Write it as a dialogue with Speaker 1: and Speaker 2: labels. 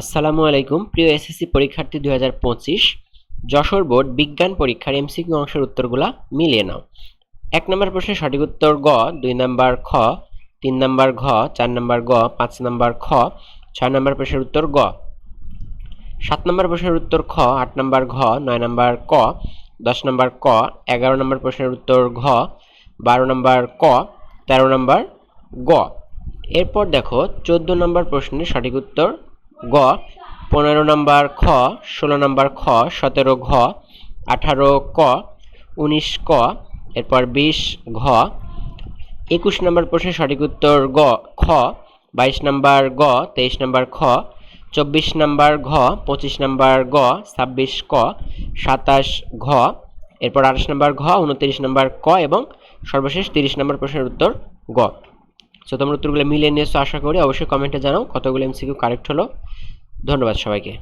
Speaker 1: আসসালামু আলাইকুম। প্রিয় এসএসসি পরীক্ষার্থী দুই হাজার পঁচিশ, যশোর বোর্ড বিজ্ঞান পরীক্ষার এমসিকিউ অংশের উত্তরগুলা মিলিয়ে নাও। এক নম্বর প্রশ্নের সঠিক উত্তর গ, দুই নম্বর খ, তিন নম্বর ঘ, চার নম্বর গ, পাঁচ নম্বর খ, ছয় নম্বর প্রশ্নের উত্তর গ। সাত নম্বর প্রশ্নের উত্তর খ, আট নম্বর ঘ, নয় নম্বর ক, দশ নম্বর ক, এগারো নম্বর প্রশ্নের উত্তর ঘ, বারো নম্বর ক, তেরো নম্বর গ। এরপর দেখো চোদ্দ নম্বর প্রশ্নের সঠিক উত্তর গ, পনেরো নম্বর খ, ষোলো নম্বর খ, সতেরো ঘ, আঠারো ক, উনিশ ক, এরপর বিশ ঘ, একুশ নম্বর প্রশ্নের সঠিক উত্তর গ, খ, বাইশ নম্বর গ, তেইশ নম্বর খ, চব্বিশ নম্বর ঘ, পঁচিশ নম্বর গ, ছাব্বিশ ক, সাতাশ ঘ, এরপর আঠাশ নম্বর ঘ, উনত্রিশ নম্বর ক এবং সর্বশেষ তিরিশ নম্বর প্রশ্নের উত্তর গ। সো তোমরা উত্তরগুলো মিলিয়ে নিয়েছো, আশা করি। অবশ্যই কমেন্টে জানাও কতগুলো এমসিকিউ কারেক্ট হলো। ধন্যবাদ সবাইকে।